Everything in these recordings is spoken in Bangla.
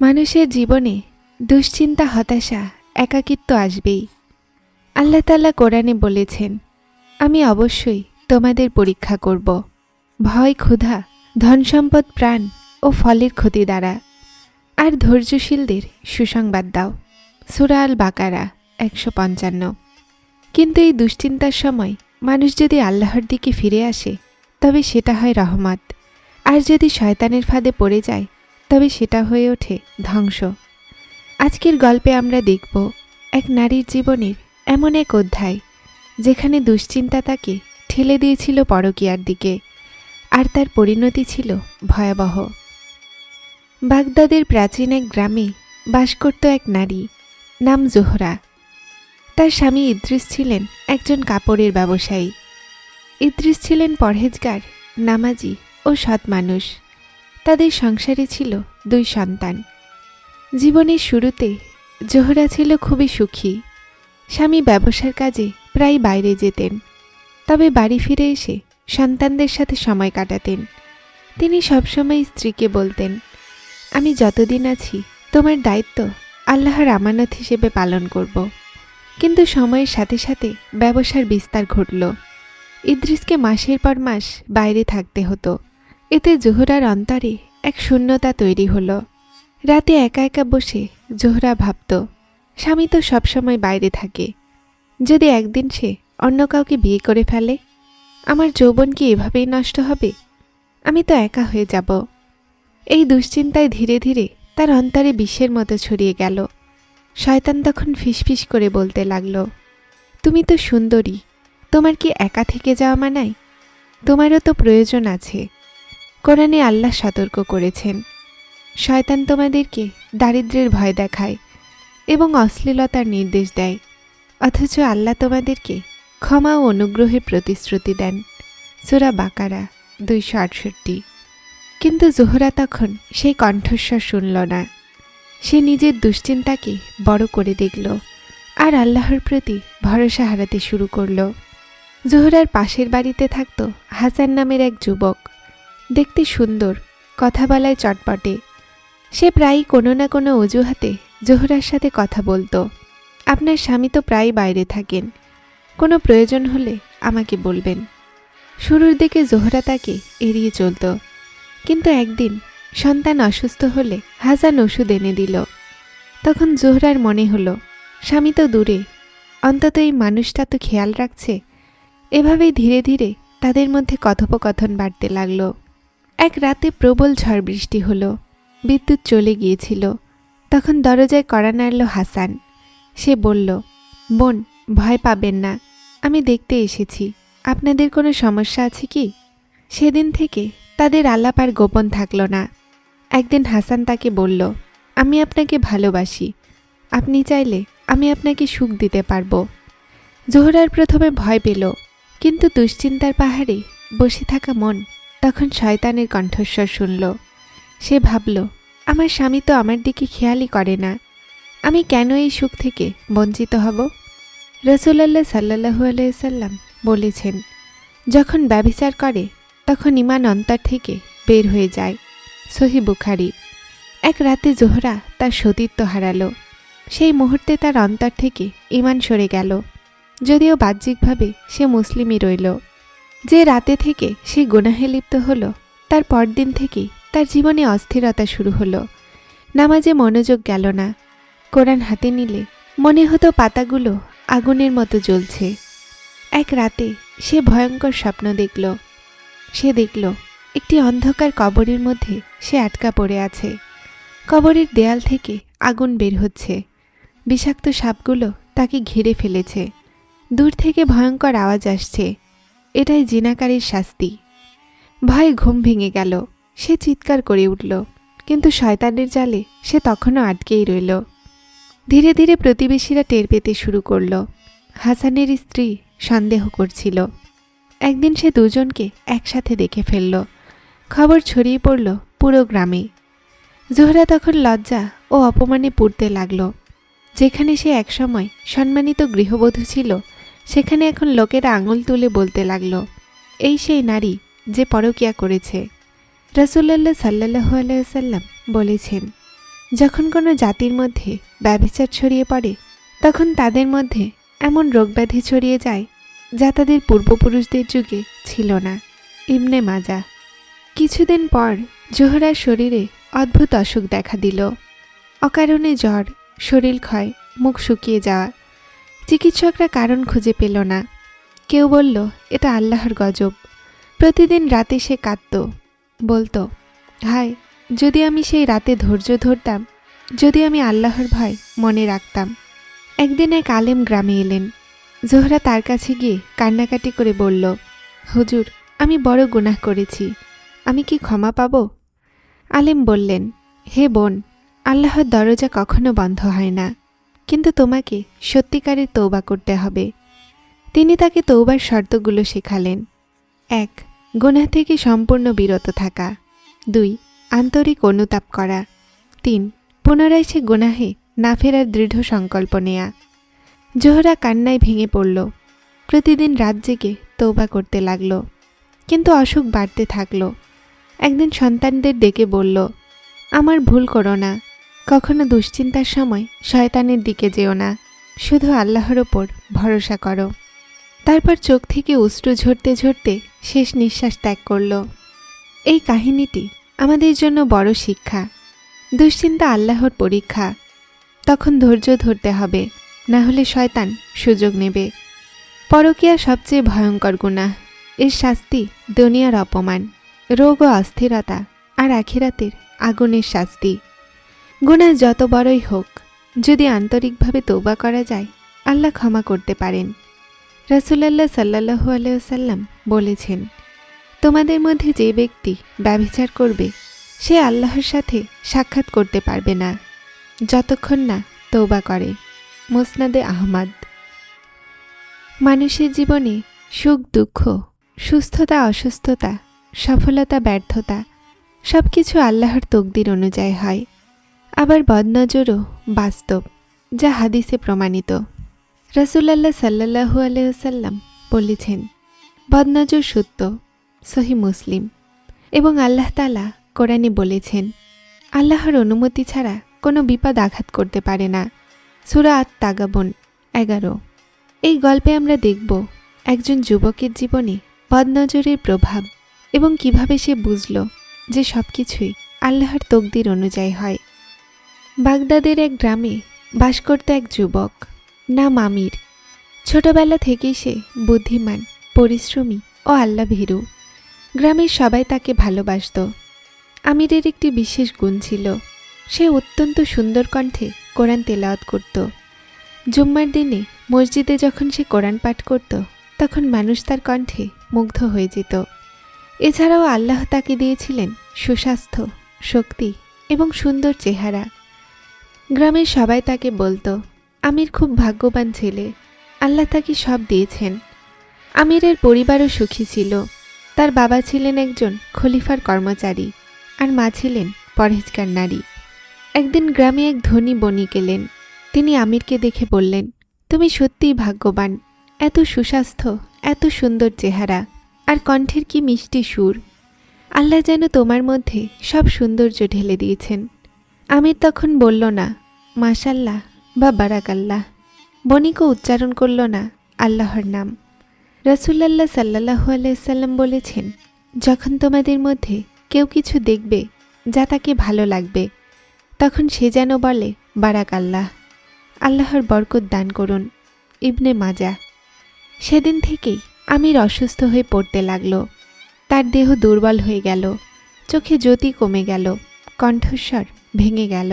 মানুষের জীবনে দুশ্চিন্তা, হতাশা, একাকিত্ব আসবেই। আল্লাহ তাল্লাহ কোরআনে বলেছেন, আমি অবশ্যই তোমাদের পরীক্ষা করব। ভয়, ক্ষুধা, ধনসম্পদ, প্রাণ ও ফলের ক্ষতি দ্বারা। আর ধৈর্যশীলদের সুসংবাদ দাও। সুরা আল বাকারা একশো পঞ্চান্ন। কিন্তু এই দুশ্চিন্তার সময় মানুষ যদি আল্লাহর দিকে ফিরে আসে, তবে সেটা হয় রহমত। আর যদি শয়তানের ফাঁদে পড়ে যায় তবে সেটা হয়ে ওঠে ধ্বংস। আজকের গল্পে আমরা দেখব এক নারীর জীবনের এমন এক অধ্যায়, যেখানে দুশ্চিন্তা তাকে ঠেলে দিয়েছিল পরকীয়ার দিকে, আর তার পরিণতি ছিল ভয়াবহ। বাগদাদের প্রাচীন এক গ্রামে বাস করত এক নারী নাম জোহরা। তার স্বামী ইদ্রিস ছিলেন একজন কাপড়ের ব্যবসায়ী। ইদ্রিস ছিলেন পরহেজগার, নামাজি ও সৎ মানুষ। তাদের সংসারে ছিল দুই সন্তান। জীবনের শুরুতে জোহরা ছিল খুবই সুখী। স্বামী ব্যবসার কাজে প্রায় বাইরে যেতেন। তবে বাড়ি ফিরে এসে সন্তানদের সাথে সময় কাটাতেন। তিনি সবসময় স্ত্রীকে বলতেন, আমি যতদিন আছি, তোমার দায়িত্ব আল্লাহর আমানত হিসেবে পালন করব। কিন্তু সময়ের সাথে সাথে ব্যবসার বিস্তার ঘটল। ইদ্রিসকে মাসের পর মাস বাইরে থাকতে হতো। এতে জোহরার অন্তরে এক শূন্যতা তৈরি হলো। রাতে একা একা বসে জোহরা ভাবত, স্বামী তো সবসময় বাইরে থাকে। যদি একদিন সে অন্য কাউকে বিয়ে করে ফেলে, আমার যৌবন কি এভাবেই নষ্ট হবে? আমি তো একা হয়ে যাব। এই দুশ্চিন্তায় ধীরে ধীরে তার অন্তরে বিশ্বের মতো ছড়িয়ে গেল। শয়তান তখন ফিসফিস করে বলতে লাগল, তুমি তো সুন্দরী, তোমার কি একা থেকে যাওয়া মানায়? তোমারও তো প্রয়োজন আছে। কোরআনে আল্লাহ সতর্ক করেছেন। শয়তান তোমাদেরকে দারিদ্র্যের ভয় দেখায় এবং অশ্লীলতার নির্দেশ দেয়। অথচ আল্লাহ তোমাদেরকে ক্ষমা ও অনুগ্রহের প্রতিশ্রুতি দেন। সুরা বাকারা দুইশো আটষট্টি। কিন্তু জোহরা তখন সেই কণ্ঠস্বর শুনল না। সে নিজের দুশ্চিন্তাকে বড় করে দেখল আর আল্লাহর প্রতি ভরসা হারাতে শুরু করল। জোহরার পাশের বাড়িতে থাকত হাসান নামের এক যুবক। দেখতে সুন্দর কথা বলায় চটপটে। সে প্রায়ই কোনো না কোনো অজুহাতে জোহরার সাথে কথা বলতো। আপনার স্বামী তো প্রায় বাইরে থাকেন। কোনো প্রয়োজন হলে আমাকে বলবেন। শুরুর দিকে জোহরা তাকে এড়িয়ে চলত। কিন্তু একদিন সন্তান অসুস্থ হলে হাসান ওষুধ এনে দিল। তখন জোহরার মনে হলো, স্বামী তো দূরে, অন্তত এই মানুষটা তো খেয়াল রাখছে। এভাবেই ধীরে ধীরে তাদের মধ্যে কথোপকথন বাড়তে লাগল। এক রাতে প্রবল ঝড় বৃষ্টি হলো। বিদ্যুৎ চলে গিয়েছিল। তখন দরজায় কড়া নাড়ল হাসান। সে বলল, বোন, ভয় পাবেন না। আমি দেখতে এসেছি। আপনাদের কোনো সমস্যা আছে কি? সেদিন থেকে তাদের আলাপ আর গোপন থাকল না। একদিন হাসান তাকে বলল, আমি আপনাকে ভালোবাসি। আপনি চাইলে আমি আপনাকে সুখ দিতে পারব। জোহরার প্রথমে ভয় পেল, কিন্তু দুশ্চিন্তার পাহাড়ে বসে থাকা মন তখন শয়তানের কণ্ঠস্বর শুনল। সে ভাবল, আমার স্বামী তো আমার দিকে খেয়ালই করে না। আমি কেন এই সুখ থেকে বঞ্চিত হব? রসুলাল্লাহ সাল্লাহু আলাইসাল্লাম বলেছেন, যখন ব্যভিচার করে, তখন ইমান অন্তর থেকে বের হয়ে যায়। সহি বুখারি। এক রাতে জোহরা তার সতীত্ব হারালো। সেই মুহূর্তে তার অন্তর থেকে ইমান সরে গেল। যদিও বাহ্যিকভাবে সে মুসলিমই রইল। যে রাতে থেকে সে গুনাহে লিপ্ত হলো, তার পরদিন থেকেই তার জীবনে অস্থিরতা শুরু হলো। নামাজে মনোযোগ গেল না। কোরআন হাতে নিলে মনে হতো পাতাগুলো আগুনের মতো জ্বলছে। এক রাতে সে ভয়ঙ্কর স্বপ্ন দেখল। সে দেখল, একটি অন্ধকার কবরের মধ্যে সে আটকা পড়ে আছে। কবরের দেয়াল থেকে আগুন বের হচ্ছে। বিষাক্ত সাপগুলো তাকে ঘিরে ফেলেছে। দূর থেকে ভয়ঙ্কর আওয়াজ আসছে। এটাই জিনাকারীর শাস্তি। ভয়ে ঘুম ভেঙে গেল। সে চিৎকার করে উঠল। কিন্তু শয়তানের জালে সে তখনও আটকেই রইল। ধীরে ধীরে প্রতিবেশীরা টের পেতে শুরু করল। হাসানের স্ত্রী সন্দেহ করছিল। একদিন সে দুজনকে একসাথে দেখে ফেলল। খবর ছড়িয়ে পড়ল পুরো গ্রামে। জোহরা তখন লজ্জা ও অপমানে পুড়তে লাগল। যেখানে সে একসময় সম্মানিত গৃহবধূ ছিল সেখানে এখন লোকেরা আঙুল তুলে বলতে লাগল, এই সেই নারী যে পরকিয়া করেছে। রসুল্লাহ সাল্লাহু আলাইসাল্লাম বলেছেন, যখন কোনো জাতির মধ্যে ব্যভিচার ছড়িয়ে পড়ে, তখন তাদের মধ্যে এমন রোগব্যাধি ছড়িয়ে যায় যা তাদের পূর্বপুরুষদের যুগে ছিল না। ইবনে মাজা কিছুদিন পর জোহরার শরীরে অদ্ভুত অসুখ দেখা দিল। অকারণে জ্বর, শরীর ক্ষয়, মুখ শুকিয়ে যাওয়া চিকিৎসকরা কারণ খুঁজে পেল না। কেউ বলল, এটা আল্লাহর গজব। প্রতিদিন রাতে সে কাঁদত। বলতো, হায়, যদি আমি সেই রাতে ধৈর্য ধরতাম, যদি আমি আল্লাহর ভয় মনে রাখতাম। একদিন এক আলেম গ্রামে এলেন। জোহরা তার কাছে গিয়ে কান্নাকাটি করে বলল, হুজুর, আমি বড় গুনাহ করেছি। আমি কি ক্ষমা পাব? আলেম বললেন, হে বোন, আল্লাহর দরজা কখনো বন্ধ হয় না। কিন্তু তোমাকে সত্যিকারের তৌবা করতে হবে। তিনি তাকে তৌবার শর্তগুলো শেখালেন। এক গোনা থেকে সম্পূর্ণ বিরত থাকা। দুই, আন্তরিক অনুতাপ করা। তিন, পুনরায় সে গোনাহে না ফেরার দৃঢ় সংকল্প নেয়া। জোহরা কান্নায় ভেঙে পড়ল। প্রতিদিন রাত জেগে তৌবা করতে লাগল। কিন্তু অসুখ বাড়তে থাকল। একদিন সন্তানদের ডেকে বলল, আমার ভুল করো না। কখনো দুশ্চিন্তার সময় শয়তানের দিকে যেও না। শুধু আল্লাহর ওপর ভরসা করো। তারপর চোখ থেকে উষ্ট্রু ঝরতে ঝরতে শেষ নিঃশ্বাস ত্যাগ করল। এই কাহিনীটি আমাদের জন্য বড় শিক্ষা। দুশ্চিন্তা আল্লাহর পরীক্ষা। তখন ধৈর্য ধরতে হবে, না হলে শয়তান সুযোগ নেবে। পরকীয়া সবচেয়ে ভয়ঙ্কর গুনাহ। এর শাস্তি দুনিয়ার অপমান, রোগ ও অস্থিরতা আর আখিরাতের আগুনের শাস্তি। গুনাহ যত বড়ই হোক, যদি আন্তরিকভাবে তৌবা করা যায়, আল্লাহ ক্ষমা করতে পারেন। রাসুলাল্লাহ সাল্লাহু আলাইসাল্লাম বলেছেন, তোমাদের মধ্যে যে ব্যক্তি ব্যভিচার করবে, সে আল্লাহর সাথে সাক্ষাৎ করতে পারবে না, যতক্ষণ না তৌবা করে। মোসনাদে আহমদ। মানুষের জীবনে সুখ, দুঃখ, সুস্থতা, অসুস্থতা, সফলতা, ব্যর্থতা সব কিছু আল্লাহর তকদির অনুযায়ী হয়। আবার বদনজরও বাস্তব, যা হাদিসে প্রমাণিত। রাসুলাল্লাহ সাল্লাহু আলহাম বলেছেন, বদনজর সত্য, সহি মুসলিম। এবং আল্লাহ তালা কোরআনে বলেছেন, আল্লাহর অনুমতি ছাড়া কোনো বিপদ আঘাত করতে পারে না। সুরা আত তাগাবন এগারো। এই গল্পে আমরা দেখব একজন যুবকের জীবনে বদনজরের প্রভাব এবং কীভাবে সে বুঝল যে সব কিছুই আল্লাহর তকদির অনুযায়ী হয়। বাগদাদের এক গ্রামে বাস করত এক যুবক, নাম আমির। ছোটবেলা থেকেই সে বুদ্ধিমান, পরিশ্রমী ও আল্লাহ ভীরু গ্রামের সবাই তাকে ভালোবাসত। আমিরের একটি বিশেষ গুণ ছিল, সে অত্যন্ত সুন্দর কণ্ঠে কোরআন তেলাওয়াত করত। জুম্মার দিনে মসজিদে যখন সে কোরআন পাঠ করত, তখন মানুষ তার কণ্ঠে মুগ্ধ হয়ে যেত। এছাড়াও আল্লাহ তাকে দিয়েছিলেন সুস্বাস্থ্য, শক্তি এবং সুন্দর চেহারা। গ্রামের সবাই তাকে বলতো, আমির খুব ভাগ্যবান ছেলে। আল্লাহ তাকে সব দিয়েছেন। আমিরের পরিবারও সুখী ছিল। তার বাবা ছিলেন একজন খলিফার কর্মচারী আর মা ছিলেন পরহেজগার নারী। একদিন গ্রামে এক ধনী বণিক এলেন। তিনি আমিরকে দেখে বললেন, তুমি সত্যিই ভাগ্যবান। এত সুস্বাস্থ্য, এত সুন্দর চেহারা। আর কণ্ঠের কি মিষ্টি সুর। আল্লাহ যেন তোমার মধ্যে সব সৌন্দর্য ঢেলে দিয়েছেন। আমির তখন বলল না, মাশাল্লাহ বা বারাকাল্লাহ। বণিকও উচ্চারণ করল না, আল্লাহর নাম। রসুল্লাহ সাল্লাহু আলাইসাল্লাম বলেছেন, যখন তোমাদের মধ্যে কেউ কিছু দেখবে যা তাকে ভালো লাগবে, তখন সে যেন বলে বারাক আল্লাহ আল্লাহর বরকত দান করুন। ইবনে মাজা। সেদিন থেকেই আমির অসুস্থ হয়ে পড়তে লাগল। তার দেহ দুর্বল হয়ে গেল, চোখে জ্যোতি কমে গেল, কণ্ঠস্বর ভেঙে গেল।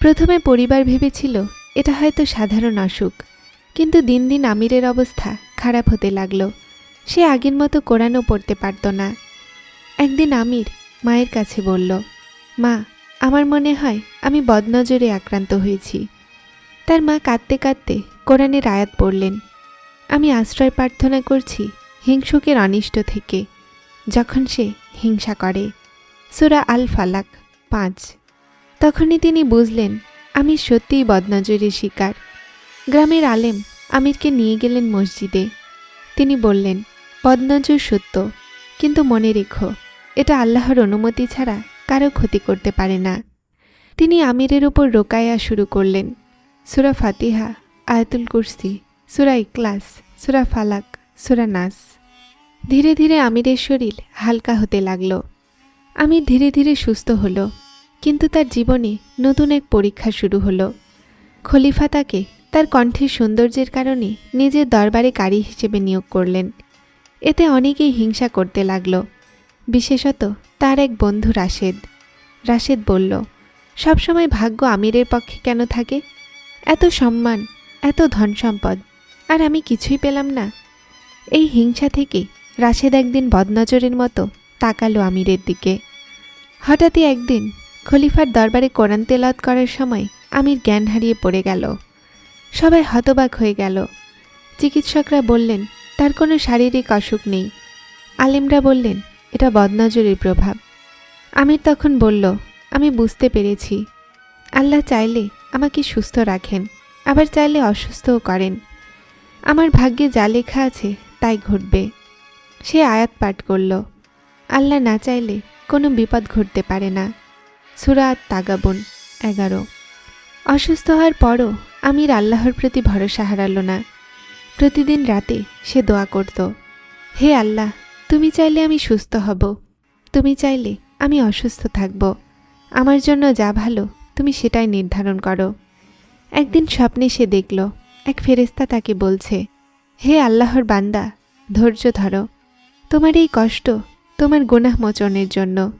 প্রথমে পরিবার ভেবেছিল, এটা হয়তো সাধারণ অসুখ। কিন্তু দিন দিন আমিরের অবস্থা খারাপ হতে লাগল। সে আগের মতো কোরআনও পড়তে পারত না। একদিন আমির মায়ের কাছে বলল, মা, আমার মনে হয় আমি বদনজরে আক্রান্ত হয়েছি। তার মা কাঁদতে কাঁদতে কোরআনের আয়াত পড়লেন, আমি আশ্রয় প্রার্থনা করছি হিংসুকের অনিষ্ট থেকে, যখন সে হিংসা করে। সুরা আল ফালাক পাঁচ। তখনই তিনি বুঝলেন, আমি সত্যিই বদনজরের শিকার। গ্রামের আলেম আমিরকে নিয়ে গেলেন মসজিদে। তিনি বললেন, বদনজর সত্য, কিন্তু মনে রেখো, এটা আল্লাহর অনুমতি ছাড়া কারও ক্ষতি করতে পারে না। তিনি আমিরের উপর রোকায়া শুরু করলেন। সুরা ফাতিহা, আয়াতুল কুরসি, সুরা ইকলাস সুরা ফালাক, সুরা নাস। ধীরে ধীরে আমিরের শরীর হালকা হতে লাগল। আমির ধীরে ধীরে সুস্থ হলো। কিন্তু তার জীবনে নতুন এক পরীক্ষা শুরু হলো। খলিফা তাকে তার কণ্ঠের সৌন্দর্যের কারণে নিজের দরবারে কারি হিসেবে নিয়োগ করলেন। এতে অনেকেই হিংসা করতে লাগল। বিশেষত তার এক বন্ধু রাশেদ। রাশেদ বলল, সবসময় ভাগ্য আমিরের পক্ষে কেন থাকে? এত সম্মান, এত ধন সম্পদ, আর আমি কিছুই পেলাম না। এই হিংসা থেকে রাশেদ একদিন বদনজরের মতো তাকালো আমিরের দিকে। হঠাৎই একদিন খলিফার দরবারে কোরআন তেলাত করার সময় আমির জ্ঞান হারিয়ে পড়ে গেল। সবাই হতবাক হয়ে গেল। চিকিৎসকরা বললেন, তার কোনো শারীরিক অসুখ নেই। আলিমরা বললেন, এটা বদনজরের প্রভাব। আমির তখন বলল, আমি বুঝতে পেরেছি। আল্লাহ চাইলে আমাকে সুস্থ রাখেন, আবার চাইলে অসুস্থও করেন। আমার ভাগ্যে যা লেখা আছে, তাই ঘটবে। সে আয়াত পাঠ করল। আল্লাহ না চাইলে কোনো বিপদ ঘটতে পারে না। সুরাত তাগাবন, এগারো। অসুস্থ হওয়ার পরও আমির আল্লাহর প্রতি ভরসা হারালো না। প্রতিদিন রাতে সে দোয়া করত, হে আল্লাহ, তুমি চাইলে আমি সুস্থ হব। তুমি চাইলে আমি অসুস্থ থাকব। আমার জন্য যা ভালো, তুমি সেটাই নির্ধারণ করো। একদিন স্বপ্নে সে দেখল, এক ফেরেস্তা তাকে বলছে, হে আল্লাহর বান্দা, ধৈর্য ধরো। তোমার এই কষ্ট তোমার গুনাহ মোচনের জন্য।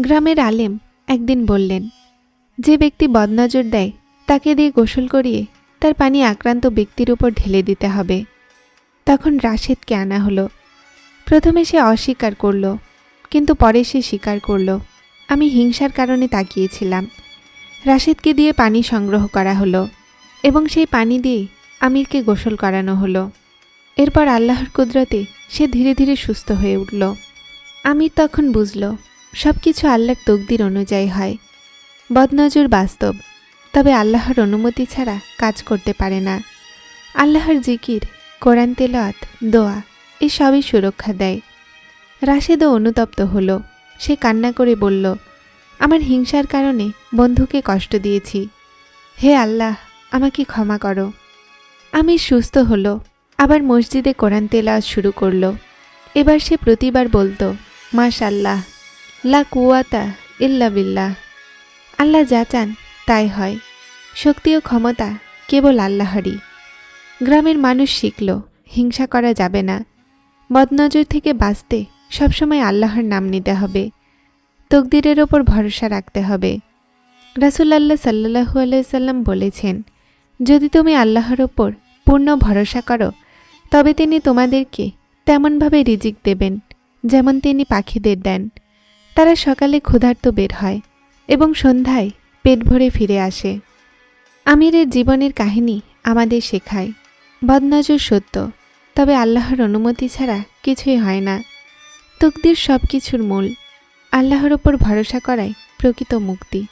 গ্রামের আলেম একদিন বললেন, যে ব্যক্তি বদনজর দেয়, তাকে দিয়ে গোসল করিয়ে তার পানি আক্রান্ত ব্যক্তির উপর ঢেলে দিতে হবে। তখন রাশেদকে আনা হলো। প্রথমে সে অস্বীকার করল, কিন্তু পরে সে স্বীকার করল। আমি হিংসার কারণে তাকিয়েছিলাম। রাশেদকে দিয়ে পানি সংগ্রহ করা হলো এবং সেই পানি দিয়ে আমিরকে গোসল করানো হলো। এরপর আল্লাহর কুদরতে সে ধীরে ধীরে সুস্থ হয়ে উঠল। আমির তখন বুঝল সব কিছু আল্লাহর তকদির অনুযায়ী হয়। বদনজর বাস্তব, তবে আল্লাহর অনুমতি ছাড়া কাজ করতে পারে না। আল্লাহর জিকির, কোরআন তেলাওয়াত, দোয়া, এ সবই সুরক্ষা দেয়। রাশেদও অনুতপ্ত হলো। সে কান্না করে বলল, আমার হিংসার কারণে বন্ধুকে কষ্ট দিয়েছি। হে আল্লাহ, আমাকে ক্ষমা করো। আমি সুস্থ হলো, আবার মসজিদে কোরআন তেলাওয়াত শুরু করল। এবার সে প্রতিবার বলতো মাশাল্লাহ লা কুয়াতা ইল্লা বিল্লাহ। আল্লাহ যা চান, তাই হয়। শক্তি ও ক্ষমতা কেবল আল্লাহরই। গ্রামের মানুষ শিখল, হিংসা করা যাবে না। বদনজর থেকে বাঁচতে সবসময় আল্লাহর নাম নিতে হবে। তকদিরের ওপর ভরসা রাখতে হবে। রাসুলাল্লাহ সাল্লাহু আলাইসাল্লাম বলেছেন, যদি তুমি আল্লাহর ওপর পূর্ণ ভরসা করো, তবে তিনি তোমাদেরকে তেমনভাবে রিজিক দেবেন, যেমন তিনি পাখিদের দেন। তারা সকালে ক্ষুধার্ত বের হয় এবং সন্ধ্যায় পেট ভরে ফিরে আসে। আমিরের জীবনের কাহিনী আমাদের শেখায়, বদনজর সত্য, তবে আল্লাহর অনুমতি ছাড়া কিছুই হয় না। তকদির সব কিছুর মূল, আল্লাহর ওপর ভরসা করাই প্রকৃত মুক্তি।